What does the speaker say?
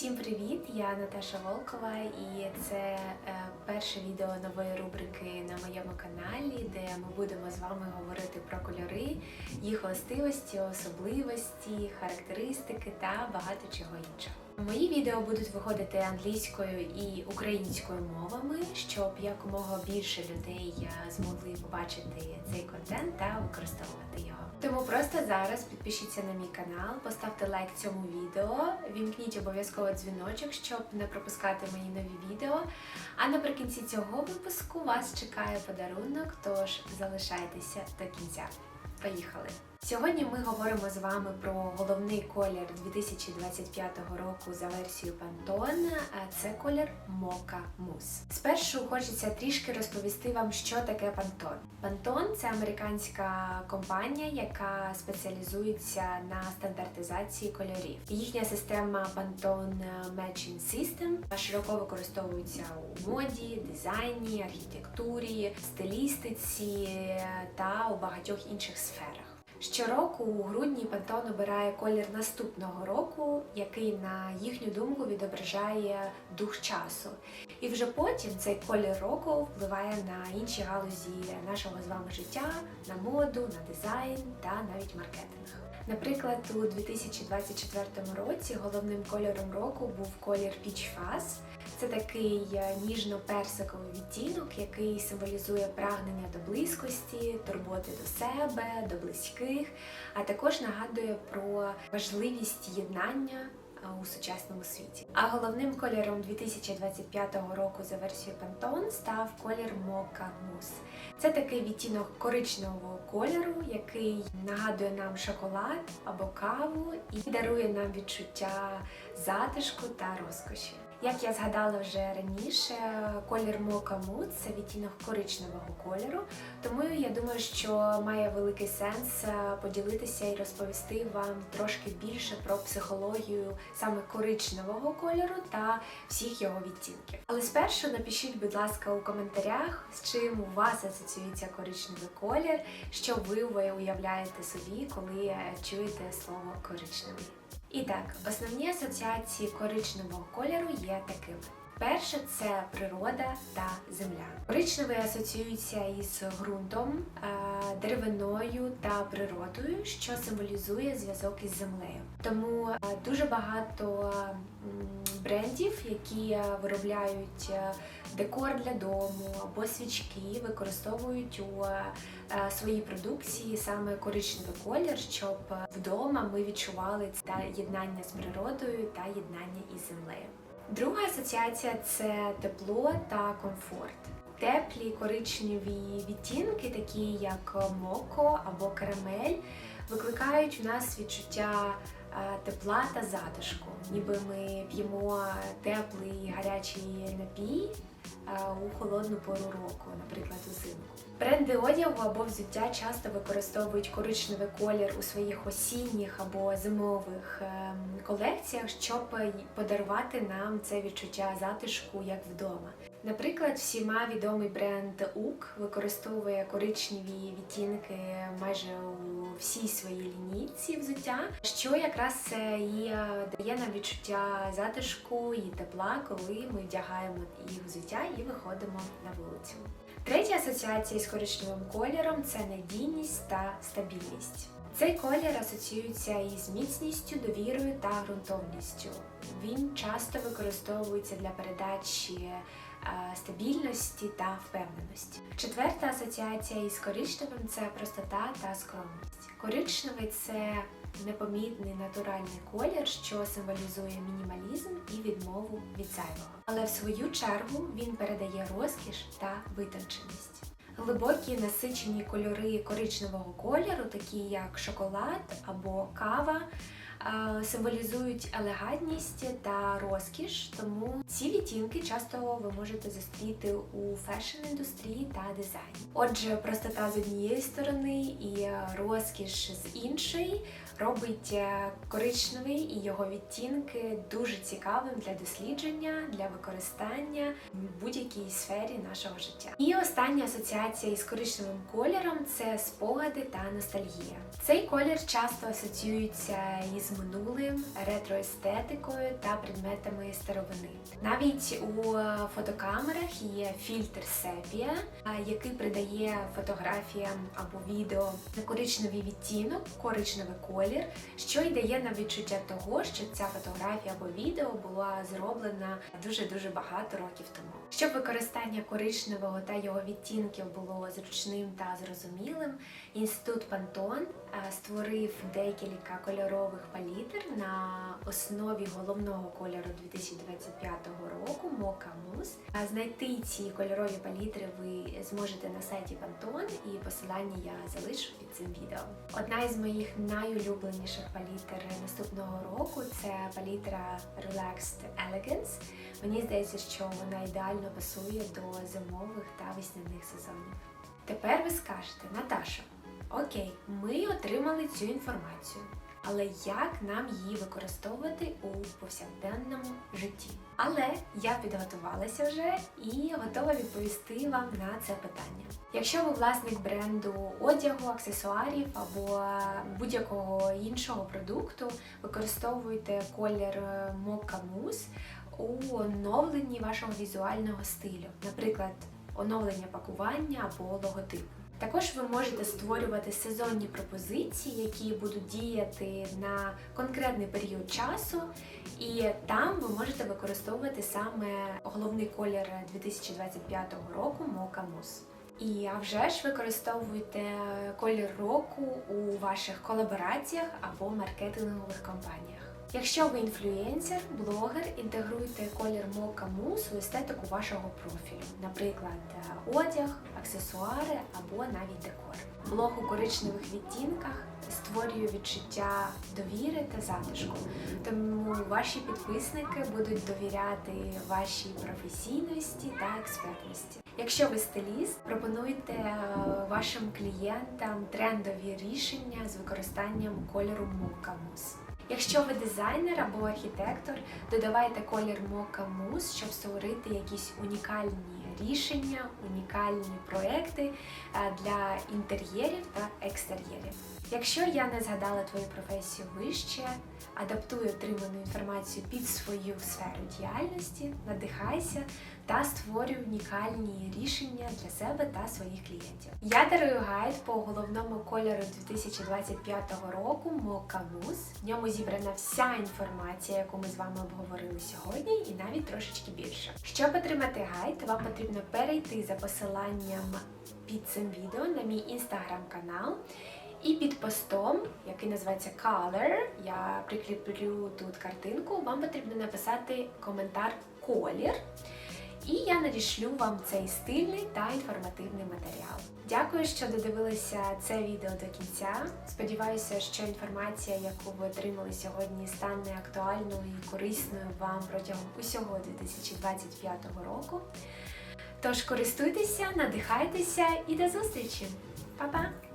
Всім привіт! Я Наташа Волкова, і це е, перше відео нової рубрики на моєму каналі, де ми будемо з вами говорити про кольори, їх властивості, особливості, характеристики та багато чого іншого. Мої відео будуть виходити англійською і українською мовами, щоб якомога більше людей е, змогли побачити цей контент та використовувати його. Тому просто зараз підпишіться на мій канал, поставте лайк цьому відео, вімкніть обов'язково дзвіночок, щоб не пропускати мої нові відео. А наприкінці цього випуску вас чекає подарунок, тож залишайтеся до кінця. Поїхали! Сьогодні ми говоримо з вами про головний колір 2025 року за версією Pantone. а Це колір Mocha Mousse. Спершу хочеться трішки розповісти вам, що таке Pantone. Pantone – це американська компанія, яка спеціалізується на стандартизації кольорів. Їхня система Pantone Matching System широко використовується у моді, дизайні, архітектурі, стилістиці та у багатьох інших сферах. Щороку у грудні Pantone обирає колір наступного року, який, на їхню думку, відображає дух часу. І вже потім цей колір року впливає на інші галузі нашого з вами життя, на моду, на дизайн та навіть маркетинг. Наприклад, у 2024 році головним кольором року був колір Peach Fuzz. Це такий е, ніжно-персиковий відтінок, який символізує прагнення до близькості, турботи до себе, до близьких, а також нагадує про важливість єднання е, у сучасному світі. А головним кольором 2025 року за версією Pantone став колір Mocha Mousse. Це такий відтінок коричневого кольору, який нагадує нам шоколад або каву і дарує нам відчуття затишку та розкоші. Як я згадала вже раніше, колір Mocha Mood – це відтінок коричневого кольору, тому я думаю, що має великий сенс е, поділитися і розповісти вам трошки більше про психологію саме коричневого кольору та всіх його відтінків. Але спершу напишіть, будь ласка, у коментарях, з чим у вас асоціюється коричневий колір, що ви уявляєте собі, коли е, чуєте слово коричневий. І так, основні асоціації коричневого кольору є такими. Перше це природа та земля. Коричневий асоціюється із ґрунтом, е, деревиною та природою, що символізує зв'язок із землею. Тому е, дуже багато брендів, які е, виробляють декор для дому або свічки, використовують у своїй продукції саме коричневий колір, щоб вдома ми відчували це єднання з природою та єднання із землею. Друга асоціація це тепло та комфорт. Теплі коричневі відтінки, такі як моко або карамель, викликають у нас відчуття тепла та затишку, ніби ми п'ємо теплий гарячий напій у холодну пору року, наприклад, узимку. Бренди одягу або взуття часто використовують коричневий колір у своїх осінніх або зимових ем, колекціях, щоб подарувати нам це відчуття затишку як вдома. Наприклад, всіма відомий бренд UK використовує коричневі відтінки майже у всій своїй лінійці взуття, що якраз і е, дає нам відчуття затишку і тепла, коли ми вдягаємо їх взуття і виходимо на вулицю. Третя асоціація з коричневим кольором це надійність та стабільність. Цей колір асоціюється із міцністю, довірою та ґрунтовністю. Він часто використовується для передачі стабільності та впевненості. Четверта асоціація із коричневим це простота та скромність. Коричневий це непомітний натуральний колір, що символізує мінімалізм і відмову від зайвого. Але в свою чергу він передає розкіш та витонченість. Глибокі насичені кольори коричневого кольору, такі як шоколад або кава, символізують елегантність та розкіш, тому ці відтінки часто ви можете зустріти у фешн-індустрії та дизайні. Отже, простота з однієї сторони і розкіш з іншої робить е, коричневий і його відтінки дуже цікавим для дослідження, для використання в будь-якій сфері нашого життя. І остання асоціація із коричневим кольором це спогади та ностальгія. Цей колір часто асоціюється із з минулим, ретроестетикою та предметами старовини. Навіть у е, фотокамерах є фільтр сепія, е, який придає фотографіям або відео коричневий відтінок, коричневий колір, що й дає нам відчуття того, що ця фотографія або відео була зроблена дуже дуже багато років тому. Щоб використання коричневого та його відтінків було зручним та зрозумілим, інститут Пантон е, створив декілька кольорових палітр на основі головного кольору 2025 року Мока Мус. Знайти ці кольорові палітри ви зможете на сайті Pantone і посилання я залишу під цим відео. Одна із моїх найулюбленіших палітр наступного року це палітра Relaxed Elegance. Мені здається, що вона ідеально пасує до зимових та весняних сезонів. Тепер ви скажете, Наташа, окей, ми отримали цю інформацію, але як нам її використовувати у повсякденному житті? Але я підготувалася вже і готова відповісти вам на це питання. Якщо ви власник бренду одягу, аксесуарів або будь-якого іншого продукту, використовуйте колір Mocha Mousse у оновленні вашого візуального стилю, наприклад, оновлення пакування або логотипу. Також ви можете створювати сезонні пропозиції, які будуть діяти на конкретний період часу, і там ви можете використовувати саме головний колір 2025 року Mocha Mousse. І а вже ж використовуйте колір року у ваших колабораціях або маркетингових кампаніях. Якщо ви інфлюенсер, блогер, інтегруйте колір Mocha Mousse у естетику вашого профілю, наприклад, одяг, аксесуари або навіть декор. Блог у коричневих відтінках створює відчуття довіри та затишку, тому ваші підписники будуть довіряти вашій професійності та експертності. Якщо ви стиліст, пропонуйте е, вашим клієнтам трендові рішення з використанням кольору Mousse. Якщо ви дизайнер або архітектор, додавайте колір Mousse, щоб створити якісь унікальні рішення, унікальні проекти е, для інтер'єрів та екстер'єрів. Якщо я не згадала твою професію вище, адаптуй отриману інформацію під свою сферу діяльності, надихайся та створюй унікальні рішення для себе та своїх клієнтів. Я дарую гайд по головному кольору 2025 року Mocha В ньому зібрана вся інформація, яку ми з вами обговорили сьогодні, і навіть трошечки більше. Щоб отримати гайд, вам потрібно перейти за посиланням під цим відео на мій інстаграм-канал. І під постом, який називається Color, я прикріплю тут картинку, вам потрібно написати коментар колір. І я надішлю вам цей стильний та інформативний матеріал. Дякую, що додивилися це відео до кінця. Сподіваюся, що інформація, яку ви отримали сьогодні, стане актуальною і корисною вам протягом усього 2025 року. Тож користуйтеся, надихайтеся і до зустрічі! Па-па!